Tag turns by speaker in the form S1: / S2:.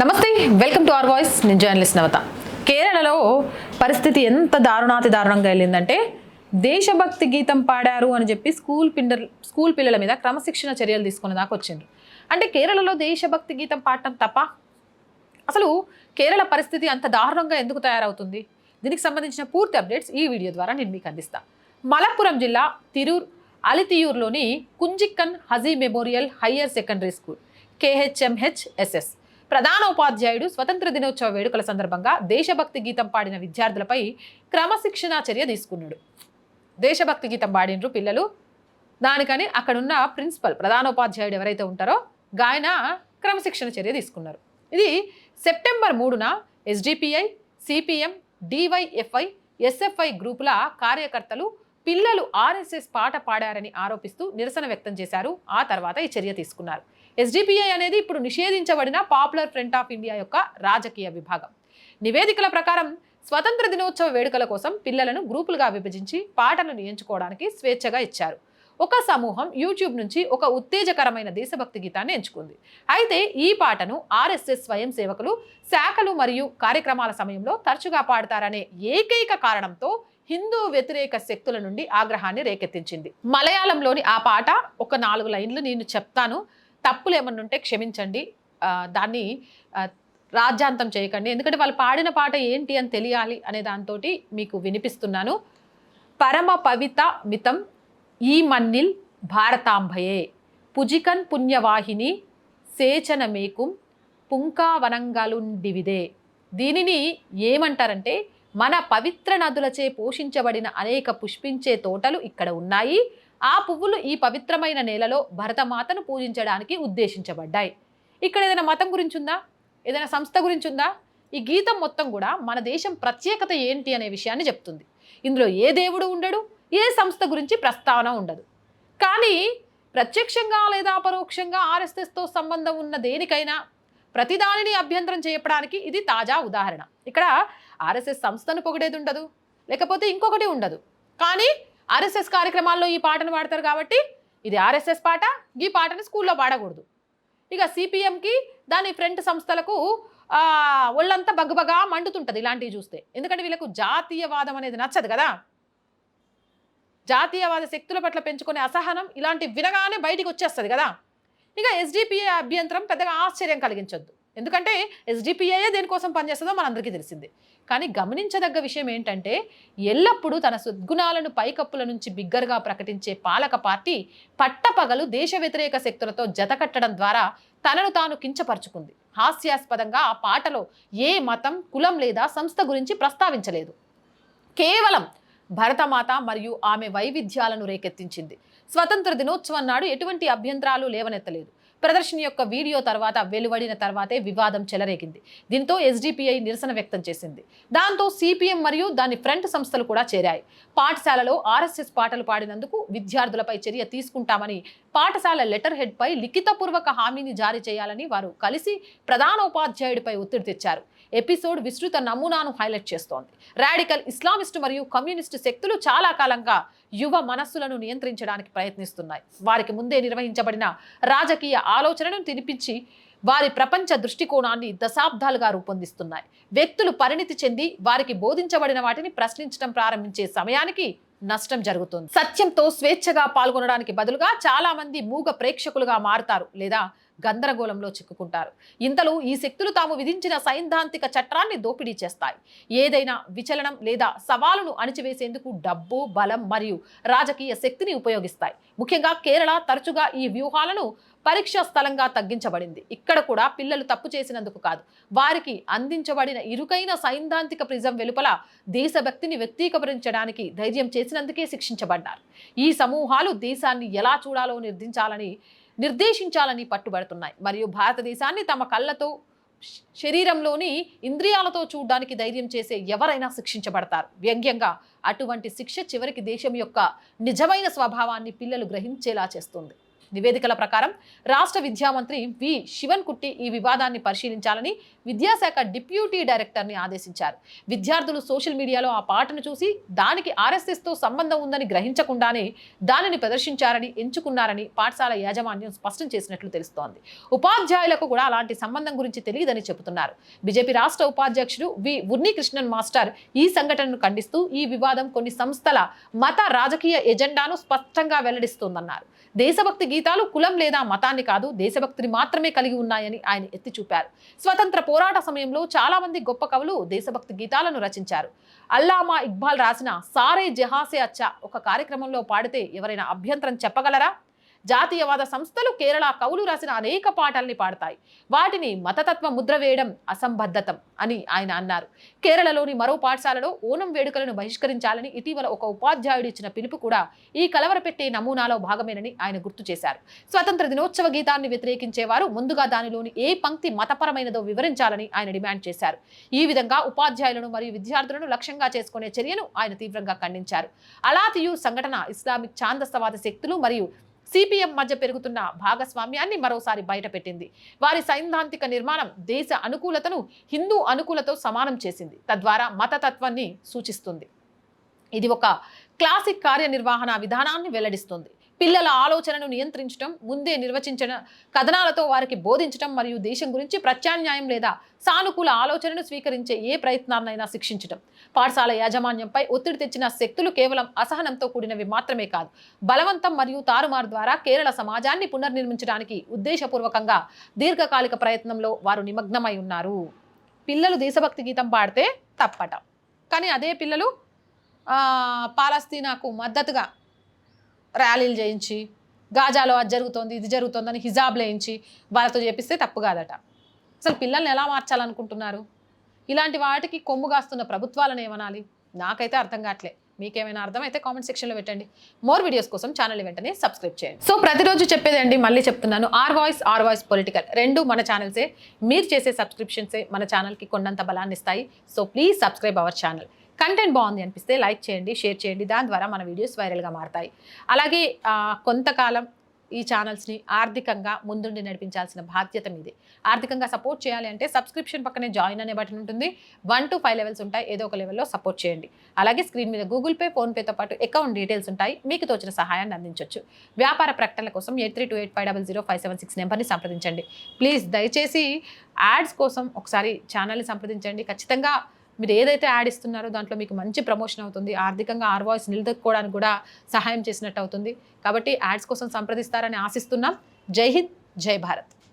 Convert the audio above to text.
S1: నమస్తే welcome to our voice. నేను journalist నవత. కేరళలో పరిస్థితి ఎంత దారుణాతి దారుణంగా వెళ్ళిందంటే దేశభక్తి గీతం పాడారు అని చెప్పి స్కూల్ పిండర్ స్కూల్ పిల్లల మీద క్రమశిక్షణ చర్యలు తీసుకునే దాకా వచ్చిండ్రు. అంటే కేరళలో దేశభక్తి గీతం పాడటం తప్ప అసలు కేరళ పరిస్థితి అంత దారుణంగా ఎందుకు తయారవుతుంది? దీనికి సంబంధించిన పూర్తి అప్డేట్స్ ఈ వీడియో ద్వారా నేను మీకు అందిస్తాను మలప్పురం జిల్లా Tirur అలితియూర్లోని Kunjikkan Haji memorial higher secondary school KHMHSS. ప్రధాన ఉపాధ్యాయుడు స్వతంత్ర దినోత్సవ వేడుకల సందర్భంగా దేశభక్తి గీతం పాడిన విద్యార్థులపై క్రమశిక్షణా చర్య తీసుకున్నాడు. దేశభక్తి గీతం పాడినరు పిల్లలు. దానికని అక్కడున్న ప్రిన్సిపల్ ప్రధానోపాధ్యాయుడు ఎవరైతే ఉంటారో గాయన క్రమశిక్షణ చర్య తీసుకున్నారు. ఇది సెప్టెంబర్ మూడున ఎస్డిపిఐ సిపిఎం డివైఎఫ్ఐ ఎస్ఎఫ్ఐ గ్రూపుల కార్యకర్తలు పిల్లలు ఆర్ఎస్ఎస్ పాట పాడారని ఆరోపిస్తూ నిరసన వ్యక్తం చేశారు. ఆ తర్వాత ఈ చర్య తీసుకున్నారు. ఎస్డిపిఐ అనేది ఇప్పుడు నిషేధించబడిన పాపులర్ ఫ్రంట్ ఆఫ్ ఇండియా యొక్క రాజకీయ విభాగం. నివేదికల ప్రకారం స్వతంత్ర దినోత్సవ వేడుకల కోసం పిల్లలను గ్రూపులుగా విభజించి పాటలను ఎంచుకోవడానికి స్వేచ్ఛగా ఇచ్చారు. ఒక సమూహం యూట్యూబ్ నుంచి ఒక ఉత్తేజకరమైన దేశభక్తి గీతాన్ని ఎంచుకుంది. అయితే ఈ పాటను ఆర్ఎస్ఎస్ స్వయం సేవకులు శాఖలు మరియు కార్యక్రమాల సమయంలో తరచుగా పాడతారనే ఏకైక కారణంతో హిందూ వ్యతిరేక శక్తుల నుండి ఆగ్రహాన్ని రేకెత్తించింది. మలయాళంలోని ఆ పాట ఒక నాలుగు లైన్లు నేను చెప్తాను. తప్పులు ఏమన్నా ఉంటే క్షమించండి దాన్ని రాజ్యాంతం చేయకండి. ఎందుకంటే వాళ్ళు పాడిన పాట ఏంటి అని తెలియాలి అనే దాంతో మీకు వినిపిస్తున్నాను. పరమ పవిత మితం ఈ మన్నిల్ భారతాంభయే. పుజికన్ పుణ్యవాహిని సేచన మేకుం పుంకావనంగాలుండివిదే. దీనిని ఏమంటారంటే మన పవిత్ర నదులచే పోషించబడిన అనేక పుష్పించే తోటలు ఇక్కడ ఉన్నాయి. ఆ పువ్వులు ఈ పవిత్రమైన నేలలో భరతమాతను పూజించడానికి ఉద్దేశించబడ్డాయి. ఇక్కడ ఏదైనా మతం గురించి ఉందా ఏదైనా సంస్థ గురించి ఉందా ఈ గీతం మొత్తం కూడా మన దేశం ప్రత్యేకత ఏంటి అనే విషయాన్ని చెప్తుంది. ఇందులో ఏ దేవుడు ఉండడు ఏ సంస్థ గురించి ప్రస్తావన ఉండదు. కానీ ప్రత్యక్షంగా లేదా పరోక్షంగా ఆర్ఎస్ఎస్తో సంబంధం ఉన్న దేనికైనా ప్రతిదానిని అభ్యంతరం చేయడానికి ఇది తాజా ఉదాహరణ. ఇక్కడ ఆర్ఎస్ఎస్ సంస్థను పొగిడేది ఉండదు లేకపోతే ఇంకొకటి ఉండదు. కానీ ఆర్ఎస్ఎస్ కార్యక్రమాల్లో ఈ పాటను పాడతారు కాబట్టి ఇది ఆర్ఎస్ఎస్ పాట ఈ పాటను స్కూల్లో పాడకూడదు. ఇక సిపిఎంకి దాని ఫ్రంట్ సంస్థలకు ఒళ్ళంతా బగ్గుబగా మండుతుంటుంది ఇలాంటివి చూస్తే. ఎందుకంటే వీళ్ళకు జాతీయవాదం అనేది నచ్చదు కదా. జాతీయవాద శక్తుల పట్ల పెంచుకునే అసహనం ఇలాంటి వినగానే బయటికి వచ్చేస్తుంది కదా. ఇక ఎస్డిపిఏ అభ్యంతరం పెద్దగా ఆశ్చర్యం కలిగించొద్దు. ఎందుకంటే ఎస్డిపిఐ దేనికోసం పనిచేస్తుందో మనందరికీ తెలిసిందే. కానీ గమనించదగ్గ విషయం ఏంటంటే ఎల్లప్పుడూ తన సద్గుణాలను పైకప్పుల నుంచి బిగ్గరగా ప్రకటించే పాలక పార్టీ పట్టపగలు దేశ వ్యతిరేక శక్తులతో జతకట్టడం ద్వారా తనను తాను కించపరుచుకుంది. హాస్యాస్పదంగా ఆ పాటలో ఏ మతం కులం లేదా సంస్థ గురించి ప్రస్తావించలేదు. కేవలం భరతమాత మరియు ఆమె వైవిధ్యాలను రేకెత్తించింది. స్వతంత్ర దినోత్సవం నాడు ఎటువంటి అభ్యంతరాలు లేవనెత్తలేదు. ప్రదర్శన యొక్క వీడియో తర్వాత వెలువడిన తర్వాతే వివాదం చెలరేగింది. దీంతో ఎస్డిపిఐ నిరసన వ్యక్తం చేసింది. దాంతో సిపిఎం మరియు దాని ఫ్రంట్ సంస్థలు కూడా చేరాయి. పాఠశాలలో ఆర్ఎస్ఎస్ పాటలు పాడినందుకు విద్యార్థులపై చర్య తీసుకుంటామని పాఠశాల లెటర్ హెడ్ పై లిఖితపూర్వక హామీని జారీ చేయాలని వారు కలిసి ప్రధానోపాధ్యాయుడిపై ఒత్తిడి తెచ్చారు. ఎపిసోడ్ విస్తృత నమూనాను హైలైట్ చేస్తోంది. రాడికల్ ఇస్లామిస్టు మరియు కమ్యూనిస్టు శక్తులు చాలా కాలంగా యువ మనస్సులను నియంత్రించడానికి ప్రయత్నిస్తున్నాయి. వారికి ముందే నిర్వహించబడిన రాజకీయ ఆలోచనను తినిపించి వారి ప్రపంచ దృష్టికోణాన్ని దశాబ్దాలుగా రూపొందిస్తున్నాయి. వ్యక్తులు పరిణితి చెంది వారికి బోధించబడిన వాటిని ప్రశ్నించడం ప్రారంభించే సమయానికి నష్టం జరుగుతుంది. సత్యంతో స్వేచ్ఛగా పాల్గొనడానికి బదులుగా చాలా మంది మూగ ప్రేక్షకులుగా మారుతారు లేదా గందరగోళంలో చిక్కుకుంటారు. ఇంతలో ఈ శక్తులు తాము విధించిన సైద్ధాంతిక చట్టాన్ని దోపిడీ చేస్తాయి. ఏదైనా విచలనం లేదా సవాలును అణిచివేసేందుకు డబ్బు బలం మరియు రాజకీయ శక్తిని ఉపయోగిస్తాయి. ముఖ్యంగా కేరళ తరచుగా ఈ వ్యూహాలను పరీక్షా స్థలంగా తగ్గించబడింది. ఇక్కడ కూడా పిల్లలు తప్పు చేసినందుకు కాదు. వారికి అందించబడిన ఇరుకైన సైద్ధాంతిక ప్రిజం వెలుపల దేశభక్తిని వ్యక్తీకరించడానికి ధైర్యం చేసినందుకే శిక్షించబడ్డారు. ఈ సమూహాలు దేశాన్ని ఎలా చూడాలో నిర్దించాలని నిర్దేశించాలని పట్టుబడుతున్నాయి. మరియు భారతదేశాన్ని తమ కళ్ళతో శరీరంలోని ఇంద్రియాలతో చూడడానికి ధైర్యం చేసే ఎవరైనా శిక్షించబడతారు. వ్యంగ్యంగా అటువంటి శిక్ష చివరికి దేశం యొక్క నిజమైన స్వభావాన్ని పిల్లలు గ్రహించేలా చేస్తుంది. నివేదికల ప్రకారం రాష్ట్ర విద్యా మంత్రి వి. శివన్ కుట్టి ఈ వివాదాన్ని పరిశీలించాలని విద్యాశాఖ డిప్యూటీ డైరెక్టర్ని ఆదేశించారు. విద్యార్థులు సోషల్ మీడియాలో ఆ పాటను చూసి దానికి ఆర్ఎస్ఎస్తో సంబంధం ఉందని గ్రహించకుండానే దానిని ప్రదర్శించారని ఎంచుకున్నారని పాఠశాల యాజమాన్యం స్పష్టం చేసినట్లు తెలుస్తోంది. ఉపాధ్యాయులకు కూడా అలాంటి సంబంధం గురించి తెలియదని చెబుతున్నారు. బీజేపీ రాష్ట్ర ఉపాధ్యక్షుడు వి. ఉన్నికృష్ణన్ మాస్టర్ ఈ సంఘటనను ఖండిస్తూ ఈ వివాదం కొన్ని సంస్థల మత రాజకీయ ఎజెండాను స్పష్టంగా వెల్లడిస్తోందన్నారు. దేశభక్తి గీతాలు కులం లేదా మతాన్ని కాదు దేశభక్తిని మాత్రమే కలిగి ఉన్నాయని ఆయన ఎత్తి చూపారు. స్వతంత్ర పోరాట సమయంలో చాలా మంది గొప్ప కవులు దేశభక్తి గీతాలను రచించారు. అల్లామా ఇక్బాల్ రాసిన సారే జహాసే అచ్చా ఒక కార్యక్రమంలో పాడితే ఎవరైనా అభ్యంతరం చెప్పగలరా? జాతీయవాద సంస్థలు కేరళ కవులు రాసిన అనేక పాటల్ని పాడతాయి. వాటిని మతతత్వ ముద్ర వేయడం అసంబద్ధతం అని ఆయన అన్నారు. కేరళలోని మరో పాఠశాలలో ఓనం వేడుకలను బహిష్కరించాలని ఇటీవల ఒక ఉపాధ్యాయుడు ఇచ్చిన పిలుపు కూడా ఈ కలవరపెట్టే నమూనాలో భాగమేనని ఆయన గుర్తు చేశారు. స్వతంత్ర దినోత్సవ గీతాన్ని వ్యతిరేకించేవారు ముందుగా దానిలోని ఏ పంక్తి మతపరమైనదో వివరించాలని ఆయన డిమాండ్ చేశారు. ఈ విధంగా ఉపాధ్యాయులను మరియు విద్యార్థులను లక్ష్యంగా చేసుకునే చర్యను ఆయన తీవ్రంగా ఖండించారు. అలాతియు సంఘటన ఇస్లామిక్ ఛాందస్తవాద శక్తులు మరియు సిపిఎం మధ్య పెరుగుతున్న భాగస్వామ్యాన్ని మరోసారి బయటపెట్టింది. వారి సైద్ధాంతిక నిర్మాణం దేశ అనుకూలతను హిందూ అనుకూలతో సమానం చేసింది. తద్వారా మతతత్వాన్ని సూచిస్తుంది. ఇది ఒక క్లాసిక్ కార్యనిర్వహణ విధానాన్ని వెల్లడిస్తుంది. పిల్లల ఆలోచనను నియంత్రించడం ముందే నిర్వచించిన కథనాలతో వారికి బోధించడం మరియు దేశం గురించి ప్రత్యామ్నాయం లేదా సానుకూల ఆలోచనను స్వీకరించే ఏ ప్రయత్నాన్నైనా శిక్షించడం పాఠశాల యాజమాన్యంపై ఒత్తిడి తెచ్చిన శక్తులు కేవలం అసహనంతో కూడినవి మాత్రమే కాదు బలవంతం మరియు తారుమారు ద్వారా కేరళ సమాజాన్ని పునర్నిర్మించడానికి ఉద్దేశపూర్వకంగా దీర్ఘకాలిక ప్రయత్నంలో వారు నిమగ్నమై ఉన్నారు. పిల్లలు దేశభక్తి గీతం పాడితే తప్పట. కానీ అదే పిల్లలు పాలస్తీనాకు మద్దతుగా ర్యాలీలు చేయించి గాజాలో అది జరుగుతోంది ఇది జరుగుతోందని హిజాబ్ లేయించి వాళ్ళతో చేపిస్తే తప్పు కాదట. అసలు పిల్లల్ని ఎలా మార్చాలనుకుంటున్నారు? ఇలాంటి వాటికి కొమ్ము కాస్తున్న ప్రభుత్వాలను ఏమనాలి? నాకైతే అర్థం కావట్లే. మీకేమైనా అర్థమైతే కామెంట్ సెక్షన్లో పెట్టండి. మోర్ వీడియోస్ కోసం ఛానల్ వెంటనే సబ్స్క్రైబ్ చేయండి. సో ప్రతిరోజు చెప్పేదండి మళ్ళీ చెప్తున్నాను. R voice R voice political. రెండు మన ఛానల్సే. మీరు చేసే సబ్స్క్రిప్షన్సే మన ఛానల్కి కొండంత బలాన్ని ఇస్తాయి so please subscribe our channel. Content బాగుంది అనిపిస్తే లైక్ చేయండి షేర్ చేయండి. దాని ద్వారా మన వీడియోస్ వైరల్గా మారతాయి. అలాగే కొంతకాలం ఈ ఛానల్స్ని ఆర్థికంగా ముందుండి నడిపించాల్సిన బాధ్యత మీదే. ఆర్థికంగా సపోర్ట్ చేయాలి అంటే సబ్స్క్రిప్షన్ పక్కనే జాయిన్ అనే బటన్ ఉంటుంది. వన్ టు ఫైవ్ లెవెల్స్ ఉంటాయి. ఏదో ఒక లెవెల్లో సపోర్ట్ చేయండి. అలాగే స్క్రీన్ మీద గూగుల్ పే ఫోన్పేతో పాటు అకౌంట్ డీటెయిల్స్ ఉంటాయి. మీకు తోచిన సహాయాన్ని అందించవచ్చు వ్యాపార ప్రకటనల కోసం eight three two eight five double zero five seven six నెంబర్ని సంప్రదించండి. ప్లీజ్ దయచేసి యాడ్స్ కోసం ఒకసారి ఛానల్ని సంప్రదించండి. ఖచ్చితంగా మీరు ఏదైతే యాడ్ ఇస్తున్నారో దాంట్లో మీకు మంచి ప్రమోషన్ అవుతుంది. ఆర్థికంగా ఆర్ వాయిస్ నిలదొక్కుకోవడానికి కూడా సహాయం చేసినట్టు అవుతుంది. కాబట్టి యాడ్స్ కోసం సంప్రదిస్తారని ఆశిస్తున్నాం. జై హింద్ జై భారత్.